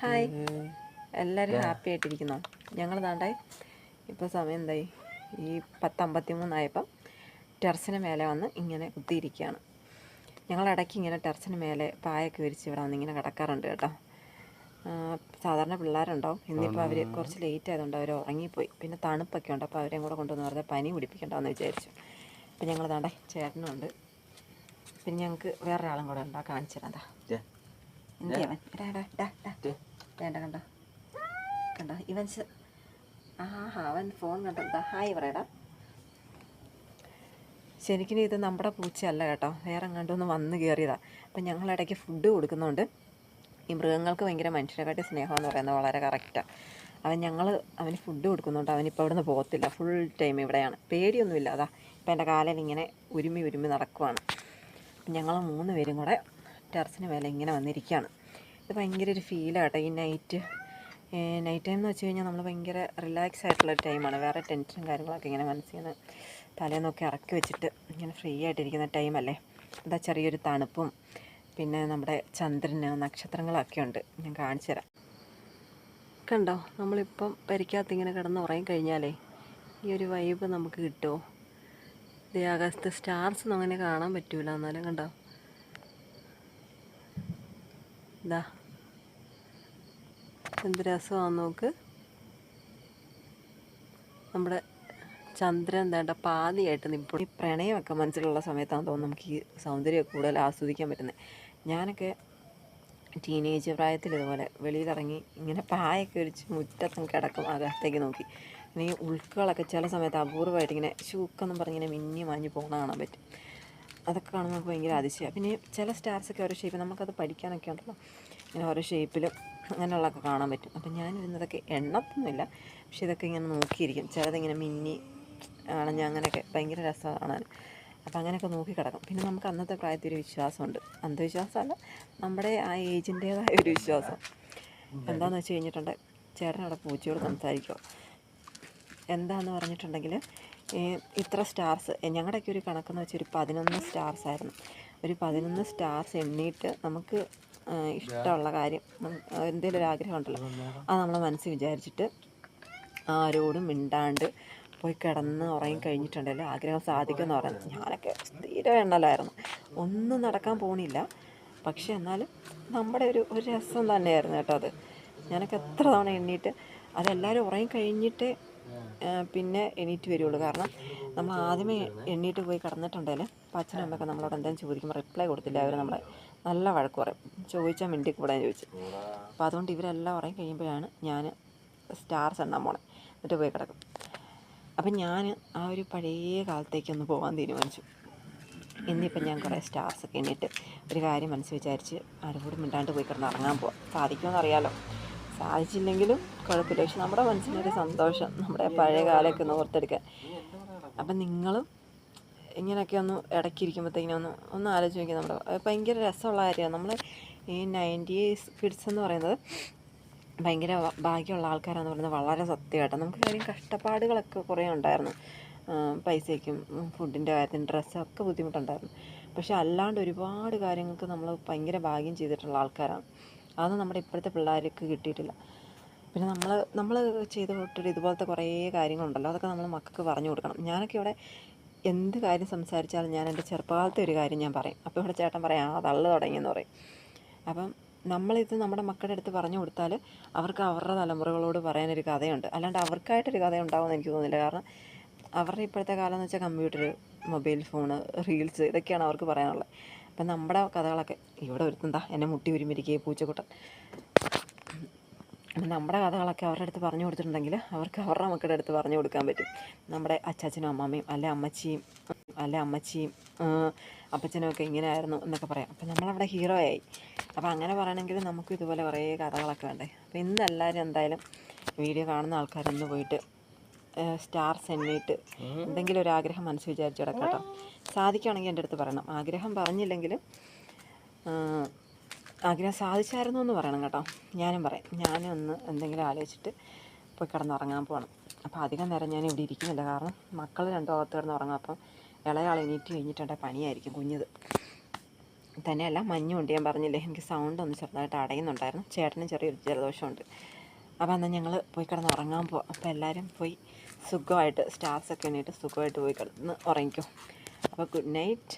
Hi. എല്ലാവരും happy ആയിട്ടിരിക്കുന്നു? ഞങ്ങൾ താണ്ടായി ഇപ്പോൾ സമയം എന്തായി? ഈ പത്തമ്പത്തി മൂന്നായപ്പം ടെറസിന് മേലെ വന്ന് ഇങ്ങനെ കുത്തിയിരിക്കുകയാണ് ഞങ്ങൾ ഇടയ്ക്ക് ഇങ്ങനെ ടെറസിന് മേലെ പായൊക്കെ വിരിച്ച് ഇവിടെ വന്ന് ഇങ്ങനെ കിടക്കാറുണ്ട് കേട്ടോ. സാധാരണ പിള്ളേരുണ്ടാവും. ഇന്നിപ്പോൾ അവർ കുറച്ച് ലേറ്റ് ആയതുകൊണ്ട് അവർ ഉറങ്ങിപ്പോയി. പിന്നെ തണുപ്പൊക്കെ ഉണ്ട്. അപ്പോൾ അവരെയും കൂടെ കൊണ്ടുവന്ന് പറഞ്ഞാൽ പനി പിടിപ്പിക്കണ്ടെന്ന് വിചാരിച്ചു. അപ്പം ഞങ്ങൾ താണ്ടേ ചേട്ടനുണ്ട് പിന്നെ ഞങ്ങൾക്ക് വേറൊരാളും കൂടെ ഉണ്ടോ? കാണിച്ചു തരാം ദാ. എന്ത് അവൻ എടാ, എടാ, ഡാ, ഡാ. വേണ്ട കണ്ടോ കണ്ടോ? ഇവൻ ആഹാ അവൻ ഫോൺ കണ്ടോ. ഹായ് പറയടാ. ശരിക്കും ഇത് നമ്മുടെ പൂച്ചയല്ല കേട്ടോ. വേറെ എങ്ങാണ്ടൊന്ന് വന്ന് കയറിയതാ അപ്പം ഞങ്ങളിടയ്ക്ക് ഫുഡ് കൊടുക്കുന്നുണ്ട്. ഈ മൃഗങ്ങൾക്ക് ഭയങ്കര മനുഷ്യരെക്കാട്ടി സ്നേഹം എന്ന് പറയുന്നത് വളരെ കറക്റ്റാണ് അവൻ ഞങ്ങൾ അവന് ഫുഡ് കൊടുക്കുന്നുണ്ട്. അവനിപ്പോൾ അവിടെ നിന്ന് പോകത്തില്ല. ഫുൾ ടൈം ഇവിടെയാണ്. പേടിയൊന്നുമില്ല. അതാ ഇപ്പം എന്റെ കാലിൽ ഇങ്ങനെ ഉരുമി ഉരുമി നടക്കുവാണ്. ഞങ്ങൾ മൂന്ന് പേരും കൂടെ ടെറസിന് മേലെ ഇങ്ങനെ വന്നിരിക്കുകയാണ്. ഇത് ഭയങ്കര ഒരു ഫീലാണ് ഈ നൈറ്റ് നൈറ്റ് ടൈം എന്ന് വെച്ച് കഴിഞ്ഞാൽ നമ്മൾ ഭയങ്കര റിലാക്സ് ആയിട്ടുള്ള ഒരു ടൈമാണ് വേറെ ടെൻഷനും കാര്യങ്ങളൊക്കെ ഇങ്ങനെ മനസ്സിൽ നിന്ന് തലേന്നൊക്കെ ഇറക്കി വെച്ചിട്ട് ഇങ്ങനെ ഫ്രീ ആയിട്ടിരിക്കുന്ന ടൈമല്ലേ എന്താ ചെറിയൊരു തണുപ്പും പിന്നെ നമ്മുടെ ചന്ദ്രന് നക്ഷത്രങ്ങളൊക്കെ ഉണ്ട്. ഞാൻ കാണിച്ചു തരാം. കണ്ടോ? നമ്മളിപ്പം പരിക്കകത്ത് ഇങ്ങനെ കിടന്ന് ഉറങ്ങി കഴിഞ്ഞാലേ ഈ ഒരു വൈബ് നമുക്ക് കിട്ടുമോ ഇത് ആകാശത്ത് സ്റ്റാർസ് ഒന്നും അങ്ങനെ കാണാൻ പറ്റൂല എന്നാലും കണ്ടോ? ഇതാ എന്ത് രസമാണ് നോക്ക്. നമ്മുടെ ചന്ദ്രൻ വേണ്ട പാതിയായിട്ട് നിൽപ്പോൾ ഈ പ്രണയമൊക്കെ മനസ്സിലുള്ള സമയത്താണെന്ന് തോന്നുന്നു നമുക്ക് ഈ സൗന്ദര്യം കൂടുതൽ ആസ്വദിക്കാൻ പറ്റുന്നത്. ഞാനൊക്കെ ടീനേജ് പ്രായത്തിൽ ഇതുപോലെ വെളിയിലിറങ്ങി ഇങ്ങനെ പായൊക്കെ ഒരിച്ച് മുറ്റത്തും കിടക്കും അകത്തേക്ക് നോക്കി. ഇനി ഉൾക്കളൊക്കെ ചില സമയത്ത് അപൂർവമായിട്ട് ഇങ്ങനെ ഷൂക്കെന്നും പറഞ്ഞിങ്ങനെ മിന്നി മാഞ്ഞ് പോകുന്ന കാണാൻ പറ്റും. അതൊക്കെ കാണുമ്പോൾ നമുക്ക് ഭയങ്കര അതിശയമാണ് പിന്നെ ചില സ്റ്റാർസൊക്കെ ഓരോ ഷേപ്പ് നമുക്കത് പഠിക്കാനൊക്കെ ഉണ്ടല്ലോ. ഇങ്ങനെ ഓരോ ഷേപ്പിലും അങ്ങനെയുള്ളതൊക്കെ കാണാൻ പറ്റും. അപ്പം ഞാൻ ഇരുന്നതൊക്കെ എണ്ണത്തൊന്നുമില്ല. പക്ഷേ ഇതൊക്കെ ഇങ്ങനെ നോക്കിയിരിക്കും. ചിലതിങ്ങനെ മിന്നി അണഞ്ഞ് അങ്ങനെയൊക്കെ ഭയങ്കര രസമാണ് കാണാൻ. അപ്പം അങ്ങനെയൊക്കെ നോക്കി കിടക്കും. പിന്നെ നമുക്ക് അന്നത്തെ പ്രായത്തിൽ ഒരു വിശ്വാസമുണ്ട്. അന്ധവിശ്വാസമല്ല നമ്മുടെ ആ ഏജിന്റേതായ ഒരു വിശ്വാസം. എന്താണെന്ന് വെച്ച് കഴിഞ്ഞിട്ടുണ്ടെങ്കിൽ ചേട്ടനവിടെ പൂച്ചയോട് സംസാരിക്കുമോ എന്താണെന്ന് പറഞ്ഞിട്ടുണ്ടെങ്കിൽ ഇത്ര സ്റ്റാർസ് ഞങ്ങളുടെയൊക്കെ ഒരു കണക്കെന്ന് വെച്ചാൽ ഒരു പതിനൊന്ന് സ്റ്റാർസ് ആയിരുന്നു. ഒരു പതിനൊന്ന് സ്റ്റാർസ് എണ്ണീട്ട് നമുക്ക് ഇഷ്ടമുള്ള കാര്യം എന്തെങ്കിലും ഒരു ആഗ്രഹം ഉണ്ടല്ലോ അത് നമ്മളെ മനസ്സിൽ വിചാരിച്ചിട്ട് ആരോടും മിണ്ടാണ്ട് പോയി കിടന്ന് ഉറങ്ങി കഴിഞ്ഞിട്ടുണ്ടല്ലോ ആഗ്രഹം സാധിക്കുമെന്ന് പറയുന്നത്. ഞാനൊക്കെ തീരെ എണ്ണലായിരുന്നു. ഒന്നും നടക്കാൻ പോണില്ല. പക്ഷേ എന്നാലും നമ്മുടെ ഒരു ഒരു രസം തന്നെയായിരുന്നു കേട്ടോ അത്. ഞാനൊക്കെ എത്ര തവണ എണ്ണീട്ട് അതെല്ലാവരും ഉറങ്ങി കഴിഞ്ഞിട്ടേ പിന്നെ എണീറ്റ് വരുള്ളൂ. കാരണം നമ്മൾ ആദ്യമേ എണ്ണീട്ട് പോയി കിടന്നിട്ടുണ്ടെങ്കിൽ അപ്പം അച്ഛനും അമ്മയൊക്കെ നമ്മളോട് എന്തെങ്കിലും ചോദിക്കുമ്പോൾ റിപ്ലൈ കൊടുത്തില്ല. അവർ നമ്മളെ നല്ല വഴക്ക് പറയും. ചോദിച്ചാൽ മിണ്ടി കൂടാൻ ചോദിച്ചു. അപ്പോൾ അതുകൊണ്ട് ഇവരെല്ലാം ഉറങ്ങി കഴിയുമ്പോഴാണ് ഞാൻ സ്റ്റാർസ് എണ്ണാൻ പോണേ. എന്നിട്ട് പോയി കിടക്കും. അപ്പം ഞാൻ ആ ഒരു പഴയ കാലത്തേക്കൊന്ന് പോകാൻ തീരുമാനിച്ചു. ഇന്നിപ്പം ഞാൻ കുറേ സ്റ്റാർസ് ഒക്കെ എണ്ണിട്ട് ഒരു കാര്യം മനസ്സ് വിചാരിച്ച് ആരോടും മിണ്ടാണ്ട് പോയി കിടന്ന് ഇറങ്ങാൻ പോവാം. സാധിക്കുമെന്ന് സാധിച്ചില്ലെങ്കിലും കുഴപ്പമില്ല. പക്ഷെ നമ്മുടെ മനസ്സിനൊരു സന്തോഷം നമ്മുടെ പഴയ കാലമൊക്കെ ഒന്ന് ഓർത്തെടുക്കാൻ. അപ്പം നിങ്ങളും ഇങ്ങനെയൊക്കെ ഒന്ന് ഇടയ്ക്കിരിക്കുമ്പോഴത്തേക്കിനും ഒന്ന് ഒന്ന് ആലോചിച്ച് നോക്കി നമ്മുടെ ഭയങ്കര രസമുള്ള കാര്യമാണ്. നമ്മൾ ഈ നയന്റീസ് കിഡ്സ് എന്ന് പറയുന്നത് ഭയങ്കര ഭാഗ്യമുള്ള ആൾക്കാരാന്ന് പറയുന്നത് വളരെ സത്യമായിട്ട്. നമുക്ക് കാര്യം കഷ്ടപ്പാടുകളൊക്കെ കുറേ ഉണ്ടായിരുന്നു. പൈസയ്ക്കും ഫുഡിന്റെ കാര്യത്തിന് ഡ്രസ്സൊക്കെ ബുദ്ധിമുട്ടുണ്ടായിരുന്നു. പക്ഷെ അല്ലാണ്ട് ഒരുപാട് കാര്യങ്ങൾക്ക് നമ്മൾ ഭയങ്കര ഭാഗ്യം ചെയ്തിട്ടുള്ള ആൾക്കാരാണ്. അതൊന്നും നമ്മുടെ ഇപ്പോഴത്തെ പിള്ളേർക്ക് കിട്ടിയിട്ടില്ല. പിന്നെ നമ്മൾ നമ്മൾ ചെയ്ത് വിട്ടിട്ട് ഇതുപോലത്തെ കുറേ കാര്യങ്ങളുണ്ടല്ലോ അതൊക്കെ നമ്മൾ മക്കൾക്ക് പറഞ്ഞു കൊടുക്കണം. ഞാനൊക്കെ ഇവിടെ എന്ത് കാര്യം സംസാരിച്ചാലും ഞാൻ എന്റെ ചെറുപ്പകാലത്തെ ഒരു കാര്യം ഞാൻ പറയും. അപ്പോൾ ഇവിടെ ചേട്ടൻ പറയാം ആ തള്ളു തുടങ്ങിയെന്ന് പറയും. അപ്പം നമ്മളിത് നമ്മുടെ മക്കളുടെ അടുത്ത് പറഞ്ഞു കൊടുത്താൽ അവർക്ക് അവരുടെ തലമുറകളോട് പറയാനൊരു കഥയുണ്ട്. അല്ലാണ്ട് അവർക്കായിട്ടൊരു കഥ ഉണ്ടാവുമെന്ന് എനിക്ക് തോന്നുന്നില്ല. കാരണം അവരുടെ ഇപ്പോഴത്തെ കാലം എന്ന് വെച്ചാൽ കമ്പ്യൂട്ടർ മൊബൈൽ ഫോണ് റീൽസ് ഇതൊക്കെയാണ് അവർക്ക് പറയാനുള്ളത്. അപ്പം നമ്മുടെ കഥകളൊക്കെ ഇവിടെ ഒരുത്തുന്താ എന്നെ മുട്ടി ഉരുമിരിക്കുക പൂച്ചക്കുട്ടൻ. അപ്പം നമ്മുടെ കഥകളൊക്കെ അവരുടെ അടുത്ത് പറഞ്ഞു കൊടുത്തിട്ടുണ്ടെങ്കിൽ അവർക്ക് അവരുടെ മക്കളുടെ അടുത്ത് പറഞ്ഞു കൊടുക്കാൻ പറ്റും. നമ്മുടെ അച്ചാച്ചനും അമ്മമ്മയും അല്ലെ അമ്മച്ചിയും അല്ലെ അമ്മച്ചിയും അപ്പച്ചനും ഒക്കെ ഇങ്ങനെ ആയിരുന്നു എന്നൊക്കെ പറയാം. അപ്പം നമ്മളവിടെ ഹീറോ ആയി. അപ്പം അങ്ങനെ പറയണമെങ്കിൽ നമുക്ക് ഇതുപോലെ കുറേ കഥകളൊക്കെ വേണ്ടേ? അപ്പം ഇന്ന് എല്ലാവരും എന്തായാലും വീഡിയോ കാണുന്ന ആൾക്കാരൊന്ന് പോയിട്ട് സ്റ്റാർസ് സെന്നിട്ട് എന്തെങ്കിലും ഒരു ആഗ്രഹം മനസ്സ് വിചാരിച്ചു കിടക്കാം കേട്ടോ. സാധിക്കുകയാണെങ്കിൽ എന്റെ അടുത്ത് പറയണം. ആഗ്രഹം പറഞ്ഞില്ലെങ്കിലും ആഗ്രഹം സാധിച്ചായിരുന്നു എന്ന് പറയണം കേട്ടോ. ഞാനും പറയാം. ഞാനും ഒന്ന് എന്തെങ്കിലും ആലോചിച്ചിട്ട് പോയി കിടന്നുറങ്ങാൻ പോകണം അപ്പോൾ അധികം നേരം ഞാൻ ഇവിടെ ഇരിക്കുന്നില്ല. കാരണം മക്കൾ രണ്ടോ അകത്ത് കിടന്ന് അപ്പം ഇളയാൾ എണീറ്റ് കഴിഞ്ഞിട്ടുണ്ടെ പണിയായിരിക്കും കുഞ്ഞത്. തന്നെയല്ല മഞ്ഞുണ്ട്. ഞാൻ പറഞ്ഞില്ലേ എനിക്ക് സൗണ്ട് ഒന്ന് ചെറുതായിട്ട് അടയുന്നുണ്ടായിരുന്നു. ചേട്ടനും ചെറിയൊരു ജലദോഷമുണ്ട്. അപ്പോൾ എന്നാൽ ഞങ്ങൾ പോയി കിടന്ന് ഉറങ്ങാൻ പോവാം. അപ്പോൾ എല്ലാവരും പോയി സുഖമായിട്ട് സ്റ്റാർസൊക്കെ എണീറ്റ് സുഖമായിട്ട് പോയി കിടന്ന് ഉറങ്ങിക്കും. അപ്പോൾ ഗുഡ് നൈറ്റ്